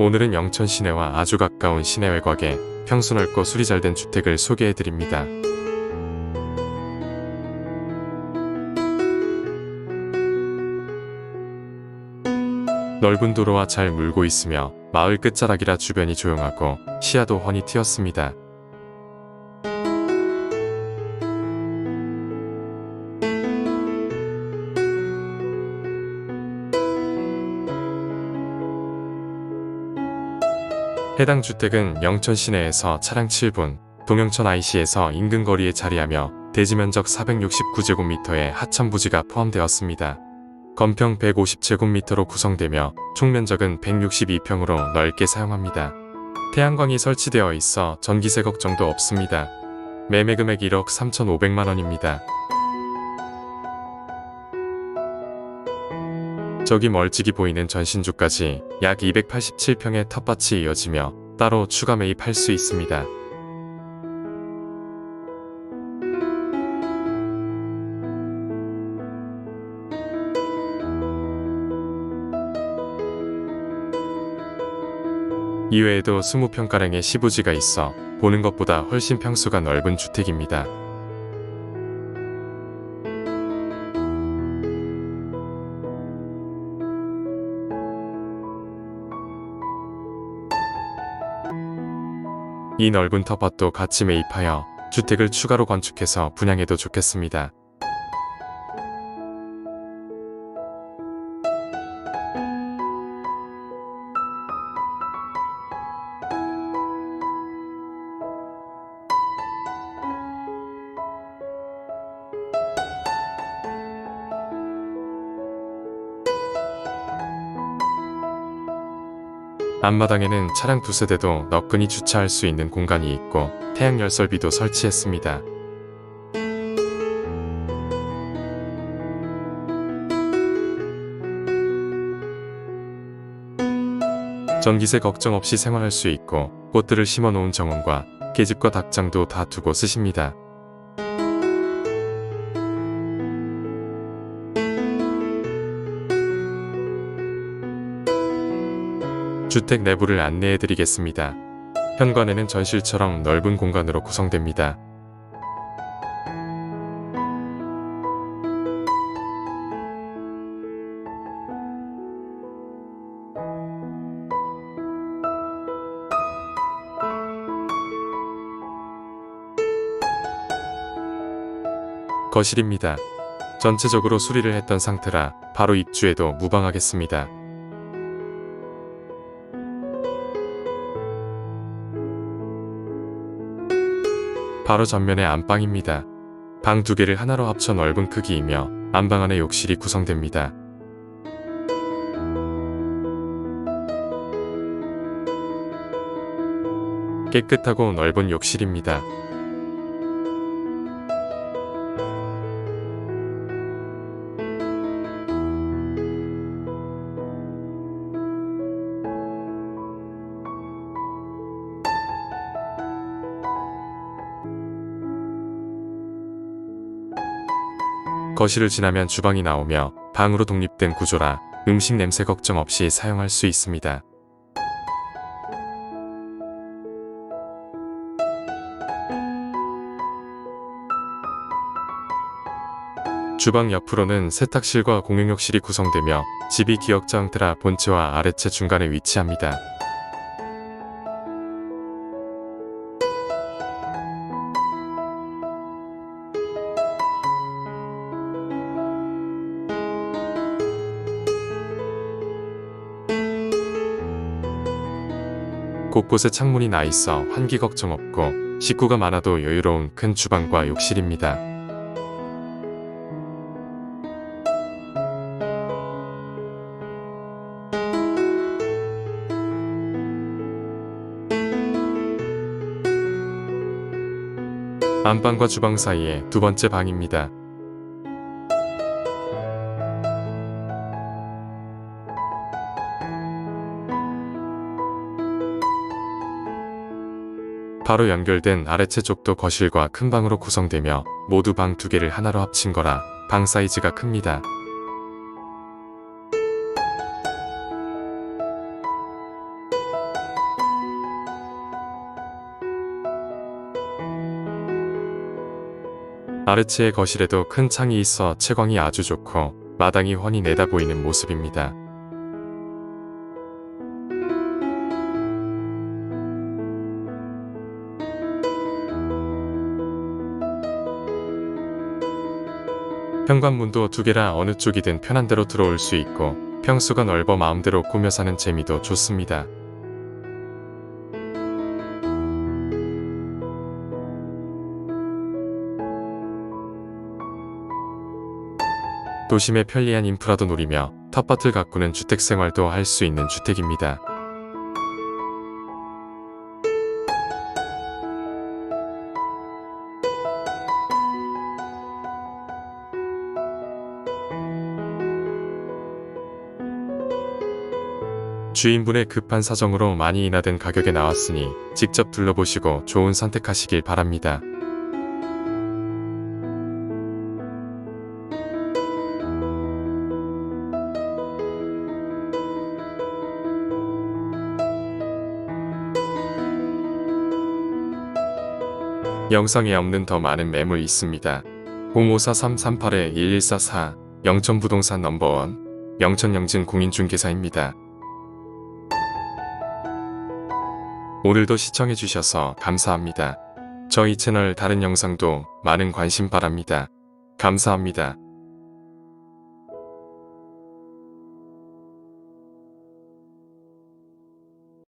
오늘은 영천 시내와 아주 가까운 시내 외곽에 평수 넓고 수리 잘 된 주택을 소개해 드립니다. 넓은 도로와 잘 물고 있으며 마을 끝자락이라 주변이 조용하고 시야도 훤히 트였습니다. 해당 주택은 영천 시내에서 차량 7분, 동영천 IC에서 인근 거리에 자리하며 대지 면적 469제곱미터의 하천 부지가 포함되었습니다. 건평 150제곱미터로 구성되며 총 면적은 162평으로 넓게 사용합니다. 태양광이 설치되어 있어 전기세 걱정도 없습니다. 매매 금액 1억 3,500만 원입니다. 저기 멀찍이 보이는 전신주까지 약 287평의 텃밭이 이어지며 따로 추가 매입할 수 있습니다. 이외에도 20평가량의 시부지가 있어 보는 것보다 훨씬 평수가 넓은 주택입니다. 이 넓은 텃밭도 같이 매입하여 주택을 추가로 건축해서 분양해도 좋겠습니다. 앞마당에는 차량 두 세 대도 너끈히 주차할 수 있는 공간이 있고 태양 열설비도 설치했습니다. 전기세 걱정 없이 생활할 수 있고 꽃들을 심어 놓은 정원과 계집과 닭장도 다 두고 쓰십니다. 주택 내부를 안내해 드리겠습니다. 현관에는 전실처럼 넓은 공간으로 구성됩니다. 거실입니다. 전체적으로 수리를 했던 상태라 바로 입주해도 무방하겠습니다. 바로 전면에 안방입니다. 방 두 개를 하나로 합쳐 넓은 크기이며 안방 안에 욕실이 구성됩니다. 깨끗하고 넓은 욕실입니다. 거실을 지나면 주방이 나오며 방으로 독립된 구조라 음식 냄새 걱정 없이 사용할 수 있습니다. 주방 옆으로는 세탁실과 공용욕실이 구성되며 집이 기역자 형태라 본체와 아래체 중간에 위치합니다. 곳곳에 창문이 나 있어 환기 걱정 없고 식구가 많아도 여유로운 큰 주방과 욕실입니다. 안방과 주방 사이에 두 번째 방입니다. 바로 연결된 아래채 쪽도 거실과 큰 방으로 구성되며 모두 방 두 개를 하나로 합친 거라 방 사이즈가 큽니다. 아르치의 거실에도 큰 창이 있어 채광이 아주 좋고 마당이 훤히 내다보이는 모습입니다. 현관문도 두 개라 어느 쪽이든 편한 대로 들어올 수 있고 평수가 넓어 마음대로 꾸며 사는 재미도 좋습니다. 도심의 편리한 인프라도 누리며 텃밭을 가꾸는 주택 생활도 할 수 있는 주택입니다. 주인분의 급한 사정으로 많이 인하된 가격에 나왔으니 직접 둘러보시고 좋은 선택하시길 바랍니다. 영상에 없는 더 많은 매물 있습니다. 054-338-1144 영천부동산 넘버원 영천영진 공인중개사입니다. 오늘도 시청해주셔서 감사합니다. 저희 채널 다른 영상도 많은 관심 바랍니다. 감사합니다.